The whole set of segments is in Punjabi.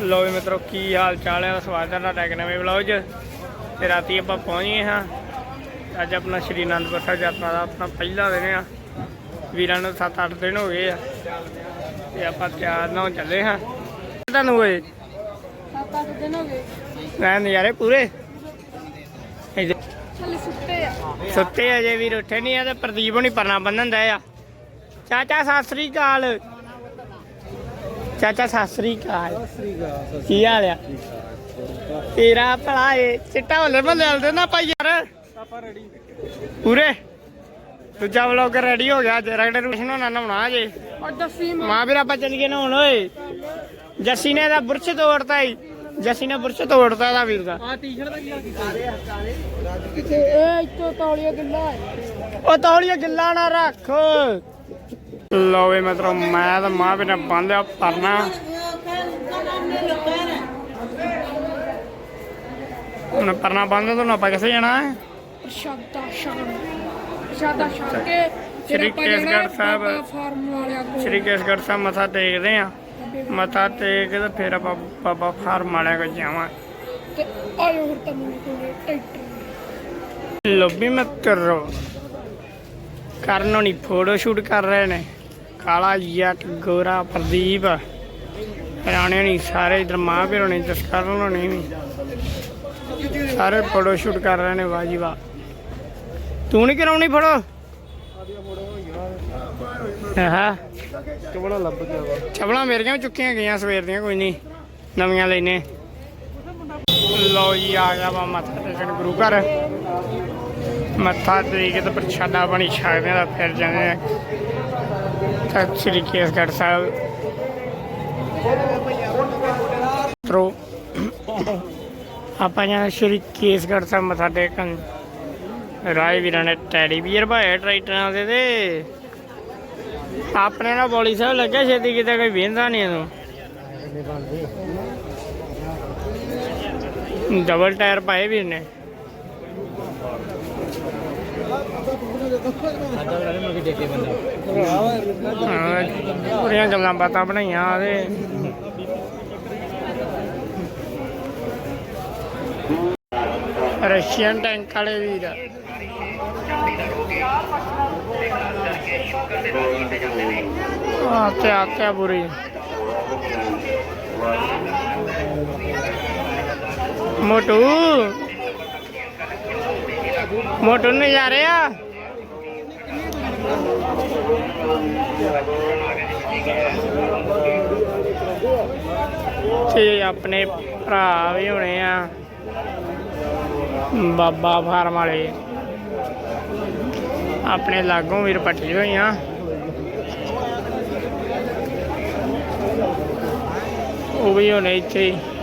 ਲੋ ਵੀ ਮਿੱਤਰੋ ਕੀ ਹਾਲ ਚਾਲ ਹੈ? ਸਵਾਗਤ ਹੈ ਤੁਹਾਡਾ ਇੱਕ ਨਵੇਂ ਵਲੌਗ 'ਚ। ਤੇ ਰਾਤੀ ਆਪਾਂ ਪਹੁੰਚ ਹਾਂ। ਅੱਜ ਆਪਣਾ ਸ਼੍ਰੀ ਅਨੰਦਪੁਰ ਸਾਹਿਬ ਯਾਤਰਾ ਦਾ ਆਪਣਾ ਪਹਿਲਾ ਦਿਨ ਆ। ਵੀਰਾਂ ਨੂੰ 7-8 ਦਿਨ ਹੋ ਗਏ ਆ। ਤੇ ਆਪਾਂ ਤਿਆਰ ਨਾ ਚੱਲੇ ਹਾਂ। ਤੁਹਾਨੂੰ ਸੱਤ ਅੱਠ ਦਿਨ ਹੋ ਗਏ। ਮੈਂ ਨਜ਼ਾਰੇ ਪੂਰੇ? ਸੁੱਤੇ ਆ। ਸੁੱਤੇ ਅਜੇ ਵੀਰ ਉੱਠੇ ਨਹੀਂ ਆ ਤੇ ਪ੍ਰਦੀਪ ਹੁਣੀ ਪਰਨਾ ਬੰਨਣ ਦਾ ਆ। ਚਾਚਾ ਸਤਿ ਸ੍ਰੀ ਅਕਾਲ। ਚਾਚਾ ਸਤਿ ਸ੍ਰੀ ਅਕਾਲ। ਕੀ ਹਾਲ ਆ? ਤੇਰਾ ਭਲਾ ਏ। ਚਿੱਟਾ ਬੱਲੇ ਬੱਲੇ ਹਲਦੇ ਨਾ ਭਾਈ ਯਾਰ। ਆਪਾਂ ਰੈਡੀ ਪੂਰੇ। ਦੂਜਾ ਵਲੋਗ ਰੈਡੀ ਹੋ ਗਿਆ ਜਰਾ ਰੈਗੂਲੇਸ਼ਨ ਹੋਣਾ ਨਹਾਉਣਾ ਜੇ ਔਰ ਦਸਵੀਂ ਮਾਂ ਵੀਰ ਆਪਾਂ ਚੱਲ ਗਏ ਨਹਾਉਣ ਓਏ। ਜੱਸੀ ਨੇ ਦਾ ਬੁਰਸ਼ ਤੋੜਤਾ ਈ। ਜੱਸੀ ਨੇ ਬੁਰਸ਼ ਤੋੜਤਾ ਦਾ ਵੀਰ ਦਾ। ਆ ਟੀ-ਸ਼ਰਟ ਦਾ ਕੀ ਹਾਲ ਕੀਤਾ? ਇਹ ਇੱਥੋਂ ਤੌਲੀਆ ਗਿੱਲਾ ਉਹ ਤੌਲੀਆ ਗਿੱਲਾ ਨਾ ਰੱਖ। ਲਓ ਵੀ ਮਤਲਬ ਮੈਂ ਤਾਂ ਮਾਂ ਬਿਨਾ ਬੰਦਿਆ ਪਰਨਾ ਹੁਣ ਪਰਨਾ ਬੰਦ ਤੋਂ ਆਪਾਂ ਕਿੱਥੇ ਜਾਣਾ ਹੈ? ਪ੍ਰਸ਼ਾਦਾ ਸ਼ਾਨ ਪ੍ਰਸ਼ਾਦਾ ਸ਼ਾਨ ਕੇ ਸ਼੍ਰੀ ਕੇਸਗੜ੍ਹ ਸਾਹਿਬ। ਸ੍ਰੀ ਕੇਸਗੜ੍ਹ ਮੱਥਾ ਟੇਕਦੇ ਆ ਮੱਥਾ ਟੇਕ ਕੇ ਫਿਰ ਆਪਾਂ ਬਾਬਾ ਫਾਰਮ ਵਾਲਿਆਂ ਕੋਲ ਜਾਵਾਂ ਤੇ ਆਇਓ ਫਿਰ ਤੁਹਾਨੂੰ ਕੋਲੇ ਟਰੈਕਟਰ। ਲੋਬੀ ਮਿੱਤਰੋ ਕਰਨ ਹੋਣੀ ਫੋਟੋ ਸ਼ੂਟ ਕਰ ਰਹੇ ਨੇ। ਕਾਲਾ ਜੱਟ ਗੋਰਾ ਪ੍ਰਦੀਪ। ਰਾਣੇ ਨਹੀਂ, ਸਾਰੇ ਇਧਰ ਮਾਂ ਵੀ ਹੋਣੀ ਜਸਕਰਨ ਹੋਣੀ ਵੀ। ਸਾਰੇ ਫੋਟੋ ਸ਼ੂਟ ਕਰ ਰਹੇ ਨੇ ਵਾਹ ਜੀ ਵਾਹ ਤੂੰ ਨਹੀਂ ਕਰਾਉਣੀ ਫੋਟੋ ਹਾਂ? ਕਬੜਾ ਲੱਭ ਗਿਆ ਵਾ ਛਬਲਾਂ ਮੇਰੀਆਂ ਵੀ ਚੁੱਕੀਆਂ ਗਈਆਂ ਸਵੇਰ ਦੀਆਂ, ਕੋਈ ਨਹੀਂ ਨਵੀਆਂ ਲੈਨੇ। ਲਓ ਜੀ, ਆ ਗਿਆ ਵਾ ਮੱਥਾ ਟੇਕਣ ਗੁਰੂ ਘਰ। ਮੱਥਾ ਟੇਕ ਕੇ ਤੇ ਪ੍ਰਸ਼ਾਦਾ ਬਣੀ ਛਕਦੇ ਆ, ਫਿਰ ਜਾਂਦੇ ਆ। ਸਤਿ ਸ੍ਰੀ ਕੇਸਗੜ੍ਹ ਸਾਹਿਬ। ਤਰੋ ਆਪਾਂ ਜਾਂ ਸ੍ਰੀ ਕੇਸਗੜ੍ਹ ਸਾਹਿਬ ਮੱਥਾ ਟੇਕਣ। ਰਾਏ ਵੀਰਾਂ ਨੇ ਟੈਡੀ ਵੀਰ ਭਾਏ ਟਰੈਕਟਰਾਂ ਦੇ ਤੇ। ਆਪਣੇ ਨਾਲ ਬੋਲੀ ਸਾਹਿਬ ਲੱਗਿਆ ਛੇਤੀ ਕਿਤੇ ਕੋਈ ਵੇਂਦਾ ਨਹੀਂ ਇਹਨੂੰ। ਡਬਲ ਟਾਇਰ ਪਾਏ ਵੀਰ ਨੇ। ਪੂਰੀਆਂ ਗੱਲਾਂ ਬਾਤਾਂ ਬਣਾਈਆਂ ਉਹਦੇ। ਰਸ਼ੀਅਨ ਟੈਂਕ ਵਾਲੇ ਵੀਰ। ਆ ਤੇ ਆ ਕੇ ਬੁਰੀ। ਮੋਟੂ। ਮੋਟੂ ਨਹੀਂ ਜਾ ਰਿਹਾ ਤੇ ਆਪਣੇ ਭਰਾ ਵੀ ਹੋਣੇ ਆ। ਬਾਬਾ ਫਾਰਮ ਵਾਲੇ। ਆਪਣੇ ਲਾਗੋਂ ਵੀਰ ਪੱਟੀ ਹੋਈਆਂ ਉਹ ਵੀ ਹੋਣੇ ਇੱਥੇ ਹੀ।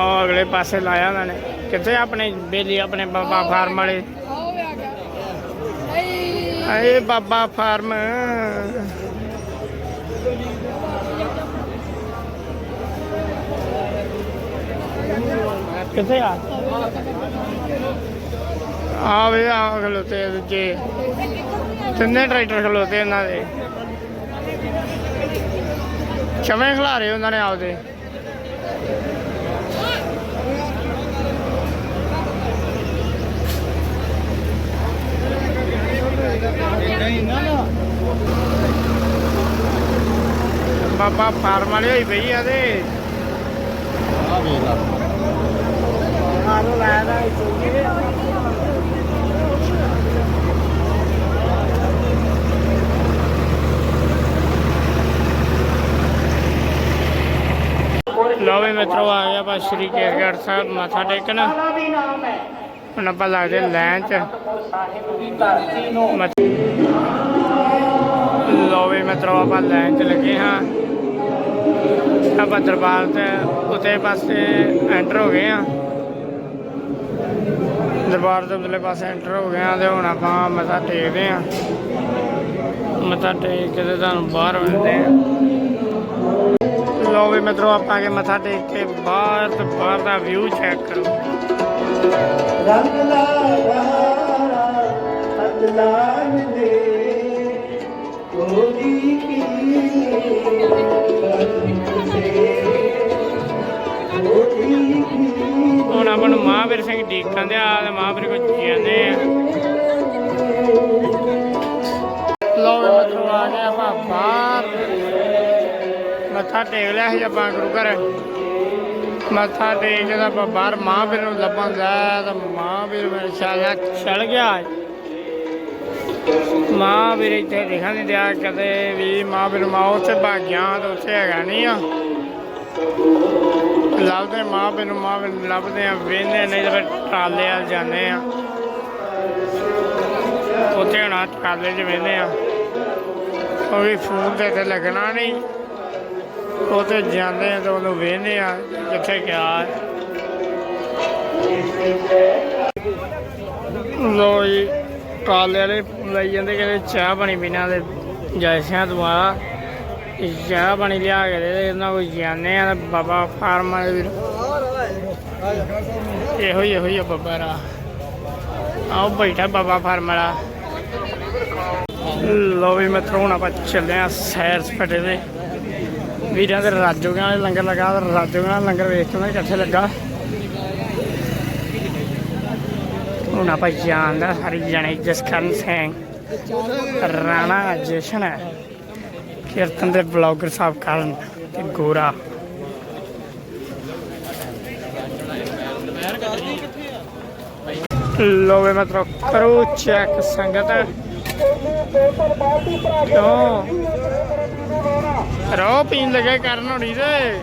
ਆ ਅਗਲੇ ਪਾਸੇ ਲਾਇਆ ਉਹਨਾਂ ਨੇ। ਕਿੱਥੇ ਆਪਣੇ ਬੇਲੀ, ਆਪਣੇ ਬਾਬਾ ਫਾਰਮ ਵਾਲੇ? ਆਏ ਬਾਬਾ ਫਾਰਮ। ਕਿੱਥੇ ਆ? ਆ ਵੇ ਆ ਖਲੋਤੇ ਦੂਜੇ। ਤਿੰਨੇ ਟਰੈਕਟਰ ਖਲੋਤੇ ਇਹਨਾਂ ਦੇ। ਚਵੇਂ ਖਿਲਾ ਰਹੇ ਉਹਨਾਂ ਨੇ ਆਪਦੇ। ਬਾਬਾ ਫਾਰਮ ਵਾਲੇ ਹੋਈ ਪਈ ਆ ਤੇ। ਆ ਵੇਖ ਲਾ। ਆਲੋ ਲਾਇਆ ਦਾ ਲੋ ਵੀ ਮਿੱਤਰੋ ਆ ਗਿਆ ਬਸ ਸ਼੍ਰੀ ਕੇਸਗੜ੍ਹ ਸਾਹਿਬ ਮੱਥਾ ਟੇਕਣ। ਹੁਣ ਆਪਾਂ ਲੱਗਦੇ ਲੈਣ 'ਚ। ਮੱਥ- ਲਓ ਵੀ ਮਿੱਤਰੋ, ਆਪਾਂ ਲੈਣ 'ਚ ਲੱਗੇ ਹਾਂ। ਆਪਾਂ ਦਰਬਾਰ ਤੇ ਉਤੇ ਪਾਸੇ ਐਂਟਰ ਹੋ ਗਏ ਆ ਦਰਬਾਰ ਦੇ ਉਤਲੇ ਪਾਸੇ ਐਂਟਰ ਹੋ ਗਏ ਆ ਤੇ ਹੁਣ ਆਪਾਂ ਮੱਥਾ ਟੇਕਦੇ ਆ ਮੱਥਾ ਟੇਕ ਕੇ ਤੇ ਤੁਹਾਨੂੰ ਬਾਹਰ ਮਿਲਦੇ ਆ ਲਓ ਵੀ ਮਿੱਤਰੋ, ਆਪਾਂ ਕੇ ਮੱਥਾ ਟੇਕ ਕੇ ਬਾਹਰ ਤੋਂ ਬਾਹਰ ਦਾ ਵਿਊ ਚੈੱਕ ਕਰੋ। ਰੰਗ ਲਾ ਬਹਾਰਾ ਅਦਲਾਨ ਦੇ। ਕੋਰੀ ਕੀ ਹੁਣ ਆਪਾਂ ਨੂੰ ਮਹਾਵੀਰ ਸਿੰਘ ਦੇਖਣ ਦੇ ਆ, ਤੇ ਮਹਾਵੀਰ ਕੋ ਜਾਂਦੇ ਆ। ਲੋ ਮਤਲਬ ਆ ਗਏ ਆਪਾਂ ਬਾਹਰ ਮੱਥਾ ਟੇਕ ਲਿਆ ਸੀ ਆਪਾਂ ਗੁਰੂ ਘਰ। ਮੱਥਾ ਟੇਕ ਕੇ ਆਪਾਂ ਬਾਹਰ ਮਹਾਂਵੀਰ ਨੂੰ ਲੱਭਣ ਗਿਆ ਤਾਂ ਮਹਾਂਵੀਰ ਮੇਰੇ ਛਾਇਆ ਚਲ ਗਿਆ। ਮਹਾਂਵੀਰ ਇੱਥੇ ਦਿਖਾ ਨਹੀਂ ਦਿਆ ਕਦੇ ਵੀ ਮਹਾਂਵੀਰ ਮਾ ਉੱਥੇ ਭਾਗਿਆ ਤਾਂ ਉੱਥੇ ਹੈਗਾ ਨਹੀਂ ਆ। ਲੱਭਦੇ ਮਹਾਂਵੀਰ ਨੂੰ ਮਹਾਂਵੀਰ ਨੂੰ ਲੱਭਦੇ ਆ ਵੇਂਦੇ ਨਹੀਂ ਤਾਂ ਫਿਰ ਟਰਾਲੇ ਆ ਜਾਂਦੇ ਆ। ਉੱਥੇ ਹੁਣ ਟਰਾਲੇ 'ਚ ਵੇਂਦੇ ਆ। ਉਹ ਵੀ ਫੋਨ ਤੇ ਤੇ ਲੱਗਣਾ ਨਹੀਂ। ਉਹ ਤੇ ਜਾਂਦੇ ਆ ਤਾਂ ਉਹਨੂੰ ਵੇਂਦੇ ਆ ਕਿੱਥੇ ਗਿਆ ਲੋ ਜੀ ਟਰਾਲੇ ਵਾਲੇ ਲਈ ਜਾਂਦੇ ਕਿ ਚਾਹ ਪਾਣੀ ਪੀਣਾ ਤੇ ਜੈਸਿਆਂ ਦੁਆ ਚਾਹ ਪਾਣੀ ਲਿਆ ਕੇ ਦੇ ਇਹਨਾਂ ਕੋਈ ਜਾਂਦੇ ਆ ਬਾਬਾ ਫਾਰਮ ਵਾਲੇ ਵੀਰ ਇਹੋ ਹੀ ਇਹੋ ਹੀ ਬਾਬਾ ਰਾ ਆਓ ਬੈਠਾ ਬਾਬਾ ਫਾਰਮ ਵਾਲਾ। ਲੋ ਵੀ ਮੈਂ ਹੁਣ ਆਪਾਂ ਚੱਲੇ ਆ ਸੈਰ ਸਪਟੇ ਦੇ ਵੀਰਾਂ ਦੇ ਰਾਜੋਗਾਂ ਵਾਲੇ ਲੰਗਰ ਲਗਾ ਤੇ ਰਾਜੋਗਾਂ ਵਾਲਾ ਲੰਗਰ ਵੇਖ ਕੇ ਮੈਂ ਕਿੱਥੇ ਲੱਗਾ। ਹੁਣ ਆਪਾਂ ਜਾਣਦਾ ਸਾਰੀ ਜਣੇ ਜਸਕਰਨ ਸਿੰਘ, ਰਾਣਾ ਜਸ਼ਨ ਕੀਰਤਨ ਦੇ ਬਲੌਗਰ ਸਾਹਿਬ ਕਰਨ ਤੇ ਗੋਰਾ। ਲੋ ਮਤਲਬ ਕਰੋ ਚੈੱਕ ਸੰਗਤ। ਕਿਉਂ? ਰੋ, ਪੀਣ ਲੱਗੇ ਕਰਨ ਹੋਣੀ ਤੇ।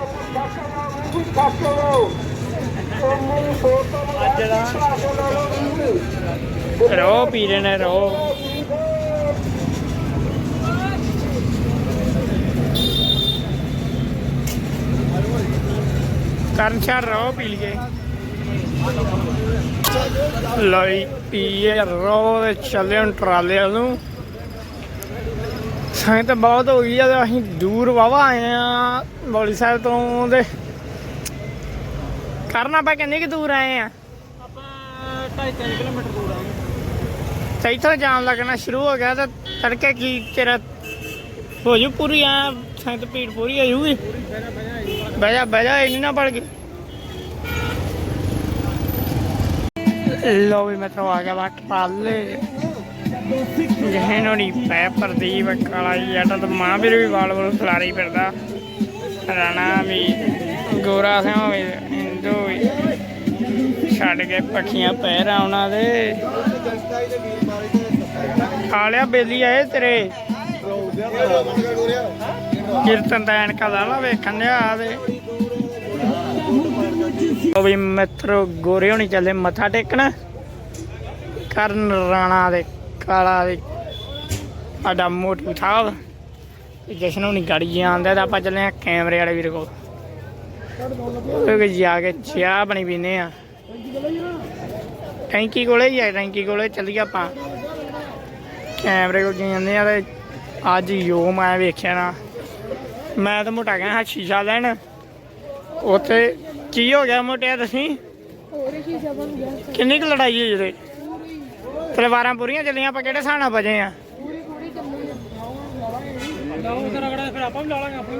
ਰੋ ਪੀ ਰਹੇ ਰੋ। ਕਰਨ ਚਾਰ ਰੋ, ਪੀ ਲਈਏ। ਲਈ ਪੀਏ ਰੋ ਦੇ ਚੱਲੇ ਹੁਣ ਟਰਾਲੇ ਨੂੰ। ਸੰਗਤ ਬਹੁਤ ਹੋ ਗਈ ਆ ਤੇ ਅਸੀਂ ਦੂਰ ਵਾਵਾ ਆਏ ਆ ਬੌਲੀ ਸਾਹਿਬ ਤੋਂ ਦੇ ਕਰਨਾ ਪਾ ਕਿੰਨੀ ਕਿ ਦੂਰ ਆਏ ਆ? ਆਪਾਂ 2.5 ਕਿਲੋਮੀਟਰ ਦੂਰ ਆ। ਤੇ ਇੱਥੋਂ ਜਾਮ ਲੱਗਣਾ ਸ਼ੁਰੂ ਹੋ ਗਿਆ ਤਾਂ ਤੜਕੇ ਕੀ ਤੇਰਾ ਹੋ ਜੂ ਪੂਰੀ ਆ ਸੰਗਤ ਭੀੜ ਪੂਰੀ ਹੋ ਜੂਗੀ? ਬਹਿ ਜਾ ਬਹਿ ਜਾ ਇੰਨੀ ਨਾ ਪੜ ਗਈ। ਲੋ ਵੀ ਮੈਂ ਤਾਂ ਆ ਗਿਆ ਵਾ ਟਰਾਲੇ ਜਿਹਨੋਂ ਨਹੀਂ ਪੈ, ਪ੍ਰਦੀਪ ਕਾਲਾ ਜੱਟ ਤੇ ਮਾਂ ਵੀਰ ਵੀ ਵਾਲ ਵਾਲ ਖਲਾਰੀ ਫਿਰਦਾ। ਰਾਣਾ ਵੀ, ਗੋਰਾ ਸਿੰਘ ਵੀ ਹਿੰਦੂ ਵੀ। ਛੱਡ ਕੇ ਪੱਖੀਆਂ ਪੈਰਾਂ ਉਹਨਾਂ ਦੇ। ਕਾਲਿਆ ਬੇਲੀ ਆਏ ਤੇਰੇ। ਕੀਰਤਨ ਦਾ ਐਨਕਾ ਲਾ ਲਾ ਵੇਖਣ ਦਿਆ ਦੇ। ਉਹ ਵੀ ਮਿੱਤਰ ਗੋਰੇ ਹੋਣੀ ਚੱਲੇ, ਮੱਥਾ ਟੇਕਣ। ਕਰਨ ਰਾਣਾ ਦੇ ਕਾਲਾ ਦੇ ਸਾਡਾ ਮੋਟੂ ਸਾਹਿਬ। ਜਸ਼ਨ ਹੋਣੀ ਗਾੜੀ ਜਾਂਦਾ ਤਾਂ ਆਪਾਂ ਚੱਲੇ ਆ ਕੈਮਰੇ ਵਾਲੇ ਵੀਰ ਕੋਲ। ਉਹ ਜਾ ਕੇ ਚਾਹ ਬਣੀ ਪੀਨੇ ਆ ਟੈਂਕੀ ਕੋਲੇ ਹੀ ਆ ਟੈਂਕੀ ਕੋਲੇ ਚੱਲੀਏ ਆਪਾਂ। ਕੈਮਰੇ ਕੋਲ ਜਾਂਦੇ ਆ ਤੇ ਅੱਜ ਯੋ ਮੈਂ ਵੇਖਿਆ ਨਾ। ਮੈਂ ਤਾਂ ਮੋਟਾ ਗਿਆ ਹਾਂ ਸ਼ੀਸ਼ਾ ਲੈਣ। ਉੱਥੇ ਕੀ ਹੋ ਗਿਆ ਮੋਟਿਆ ਤੁਸੀਂ? ਕਿੰਨੀ ਕੁ ਲੜਾਈ ਹੋਈ ਉਹਦੇ? ਤਲਵਾਰਾਂ ਪੂਰੀਆਂ ਚੱਲੀਆਂ ਆਪਾਂ ਕਿਹੜੇ ਹਿਸਾਬ ਨਾਲ ਬਜੇ ਆ? ਪੂਰੀ ਪੂਰੀ ਚੱਲੀ ਲਾਓ ਫਿਰ ਅਗੜਾ ਫਿਰ ਆਪਾਂ ਵੀ ਲਾ ਲਾਂਗੇ ਆਪਾਂ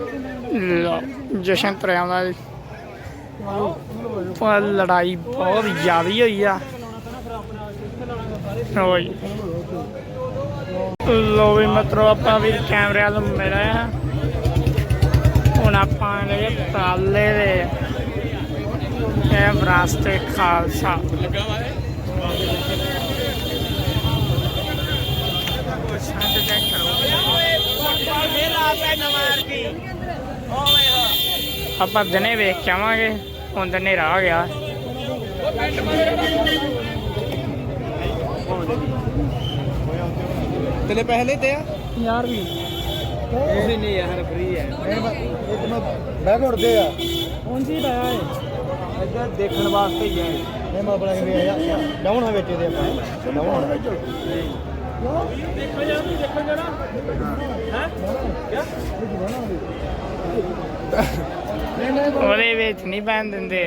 ਵੀ ਲਓ, ਜਸ਼ਨ ਤਰਿਆਂ ਪਰ ਲੜਾਈ ਬਹੁਤ ਜ਼ਿਆਦਾ ਹੋਈ ਆ। ਹੋਈ ਲੋ ਵੀ ਮਤਰੋ ਆਪਾਂ ਵੀ ਕੈਮਰੇ ਵਾਲ ਮਿਲਿਆ ਆ। ਹੁਣ ਆਪਾਂ ਲਗੇ ਤਾਲੇ ਦੇ। ਇਹ ਵਿਰਾਸਤੇ ਖਾਲਸਾ ਸੰਤ ਚੈੱਕ ਕਰੋ ਆਪਾਂ ਦਿਨੇ ਵੇਖ ਕੇ ਆਵਾਂਗੇ ਹੁਣ ਤਾਂ ਹਨੇਰਾ ਆ ਗਿਆ। ਤੇਲੇ ਪੈਸੇ ਲੈਤੇ ਆ? ਯਾਰ ਵੀ। ਨਹੀਂ ਨਹੀਂ ਯਾਰ ਫ੍ਰੀ ਹੈ। ਇੱਕ ਮੈਂ ਬੈਗ ਉੜਦੇ ਆ। ਹੁਣ ਜੀ ਲਾਇਆ ਹੈ। ਇੱਧਰ ਦੇਖਣ ਵਾਸਤੇ ਹੀ ਹੈ ਇਹ ਮੈਂ ਆਪਣਾ ਕਿਵੇਂ ਆ ਡਾਊਨ ਹੋ ਵਿੱਚ ਇਹਦੇ ਆਪਾਂ। ਡਾਊਨ ਹੋਣਾ ਉਹਦੇ ਵਿੱਚ ਨਹੀਂ ਪੈਣ ਦਿੰਦੇ।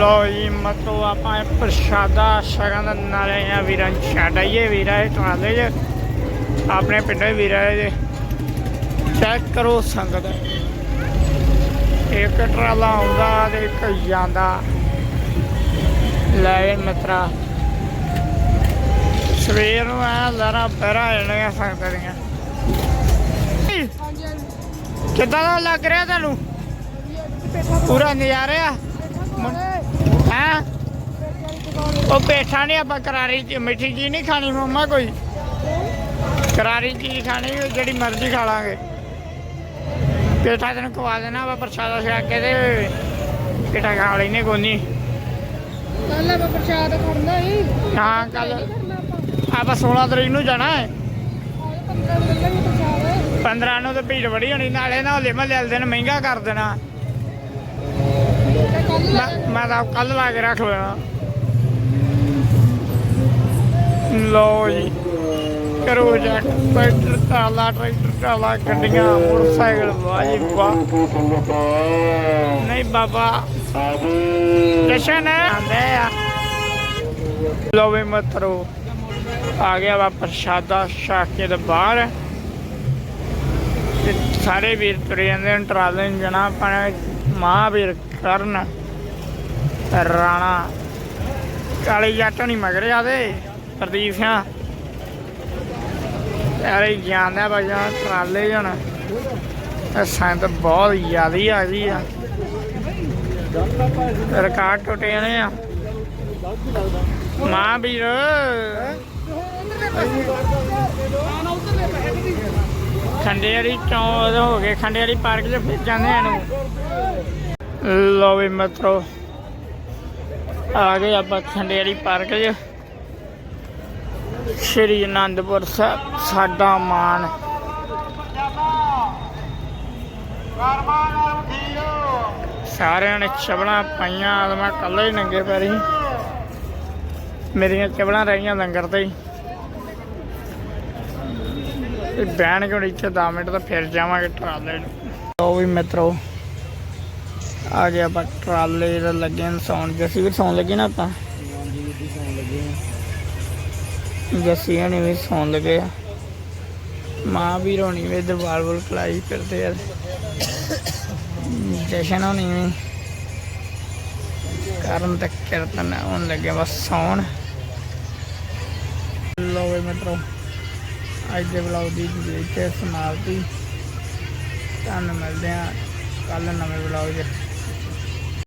ਲੋ ਜੀ, ਮਤਲਬ ਆਪਾਂ ਪ੍ਰਸ਼ਾਦਾ ਸ਼ਗਨ ਨਾਲੇ ਆ ਵੀਰਾਂ ਨੂੰ ਛੱਡ ਵੀਰਾ ਇਹ ਟਰਾਲੇ 'ਚ ਆਪਣੇ ਪਿੰਡੇ ਵੀਰਾ ਇਹ ਚੈੱਕ ਕਰੋ ਸੰਗਤ। ਇੱਕ ਟਰਾਲਾ ਆਉਂਦਾ ਤੇ ਇੱਕ ਜਾਂਦਾ। ਲੈ ਵੀ ਮਿੱਤਰਾ। ਸਵੇਰ ਨੂੰ ਆ ਲਹਿਰਾਂ ਪੈਰਾ ਜਾਣੀਆਂ ਸੰਗਤਾਂ ਦੀਆਂ। ਕਿੱਦਾਂ ਦਾ ਲੱਗ ਰਿਹਾ ਤੁਹਾਨੂੰ? ਪੂਰਾ ਨਜ਼ਾਰੇ ਆ? ਹੈ? ਉਹ ਪੇਠਾ ਨਹੀਂ ਆਪਾਂ ਕਰਾਰੀ ਮਿੱਠੀ ਜੀ ਨਹੀਂ ਖਾਣੀ ਮੰਮਾ ਕੋਈ? ਕਰਾਰੀ ਚੀਜ਼ ਖਾਣੀ ਜਿਹੜੀ ਮਰਜ਼ੀ ਖਾ ਲਾਂਗੇ। ਪੇਠਾ ਤੈਨੂੰ ਖਵਾ ਦੇਣਾ ਵਾ ਪ੍ਰਸ਼ਾਦਾ ਛਕ ਕੇ ਤੇ ਪੇਠਾ ਖਾ ਲੈਨੇ ਕੋਨੀ ਕੱਲ ਆਪਾਂ ਪ੍ਰਸ਼ਾਦ ਖੜਨਾ ਹੀ ਹਾਂ ਕੱਲ ਆਪਾਂ ਆਪਾਂ 16 ਤਰੀਕ ਨੂੰ ਜਾਣਾ ਹੈ। ਆਹ 15 ਦਿਨ ਲੱਗੇ ਪ੍ਰਸ਼ਾਦ 15 ਨੂੰ ਤੇ ਭੀੜ ਬੜੀ ਹੋਣੀ ਨਾਲੇ ਨਾ ਹੋਲੇ ਮਹੱਲੇ ਵਾਲੇ ਦਿਨ ਮਹਿੰਗਾ ਕਰ ਦੇਣਾ। ਮੈਂ ਮੈਂ ਤਾਂ ਕੱਲ ਲਾ ਕੇ ਰੱਖ ਲੈਣਾ। ਲੋ ਜੀ। ਕਰੋ ਜਾ ਟਰੈਕਟਰ ਟਰਾਲਾ ਟਰੈਕਟਰ ਟਰਾਲਾ ਗੱਡੀਆਂ ਮੋਟਰਸਾਈਕਲ ਵਾਹ ਜੀ ਵਾਹ। ਨਹੀਂ ਬਾਬਾ। ਜਸ਼ਨ ਆਂਦੇ ਆ। ਲੋ ਵੀ ਮਤਰੋ। ਆ ਗਿਆ ਵਾ ਪ੍ਰਸ਼ਾਦਾ ਸ਼ਾਕੇ ਦੇ ਬਾਹਰ। ਤੇ ਸਾਰੇ ਵੀਰ ਤੁਰੇ ਜਾਂਦੇ ਨੇ ਟਰਾਲੇ ਨੂੰ ਜਣਾ ਆਪਣਾ ਮਹਾਂਵੀਰ ਕਰਨ, ਰਾਣਾ। ਕਾਲੀ ਜੱਟ ਨਹੀਂ ਮਗਰ ਜਾਦੇ ਪ੍ਰਦੀਪ ਸਿੰਘ ਯਾਰੇ ਜਾਂਦਾ ਬਾਜਾ ਟਰਾਲੇ ਜਣ। ਸੰਤ ਬਹੁਤ ਜ਼ਿਆਦੀ ਆ ਗਈ ਆ। ਰਿਕਾਰਡ ਟੁੱਟੇ ਜਾਣੇ ਆ। ਖੰਡੇ ਵਾਲੀ ਚੌਂਕ ਹੋ ਗਏ ਖੰਡੇ ਵਾਲੀ ਪਾਰਕ 'ਚ ਫਿਰ ਜਾਂਦੇ ਆ ਨੂੰ ਲੋ ਵੀ ਮਿੱਤਰੋ, ਆ ਗਏ ਆਪਾਂ ਖੰਡੇ ਵਾਲੀ ਪਾਰਕ 'ਚ। ਸ਼੍ਰੀ ਅਨੰਦਪੁਰ ਸਾਹਿਬ ਸਾਡਾ ਮਾਨ ਸਾਰਿਆਂ ਨੇ ਚਵਲਾਂ ਪਾਈਆਂ ਤੇ ਮੈਂ ਕੱਲਾ ਹੀ ਨੰਗੇ ਪੈਰੀ। ਮੇਰੀਆਂ ਚਵਲਾਂ ਰਹੀਆਂ ਲੰਗਰ ਤੇ ਹੀ। ਤੇ ਬੈਣ ਕੇ ਇੱਥੇ 10 ਮਿੰਟ ਤਾਂ ਫਿਰ ਜਾਵਾਂਗੇ ਟਰਾਲੇ ਨੂੰ। ਉਹ ਵੀ ਮਿੱਤਰੋ, ਆ ਗਿਆ ਆਪਾਂ ਟਰਾਲੇ ਦਾ ਲੱਗੇ ਸੌਣ। ਜੱਸੀ ਵੀ ਸੌਣ ਲੱਗੇ ਨਾ ਆਪਾਂ? ਜੱਸੀ ਹਣੀ ਵੀ ਸੌਣ ਲੱਗੇ ਆ। ਮਾਂ ਵੀ ਰੋਣੀ ਵੀ ਦਰਬਾਰ ਬੁਲ ਖਲਾਈ ਫਿਰਦੇ ਆ। ਜਸ਼ਨ ਹੋਣੀ ਵੀ ਕਰਨ ਤੱਕ ਕੀਰਤਨ ਹੋਣ ਲੱਗੇ ਬਸ ਸੌਣ। ਲੋ ਵੀ ਮਿੱਤਰੋ। ਅੱਜ ਦੇ ਵਲੌਗ ਦੀ ਇੱਥੇ ਸਮਾਪਤੀ। ਤੁਹਾਨੂੰ ਮਿਲਦੇ ਆ ਕੱਲ ਨਵੇਂ ਵਲੌਗ 'ਚ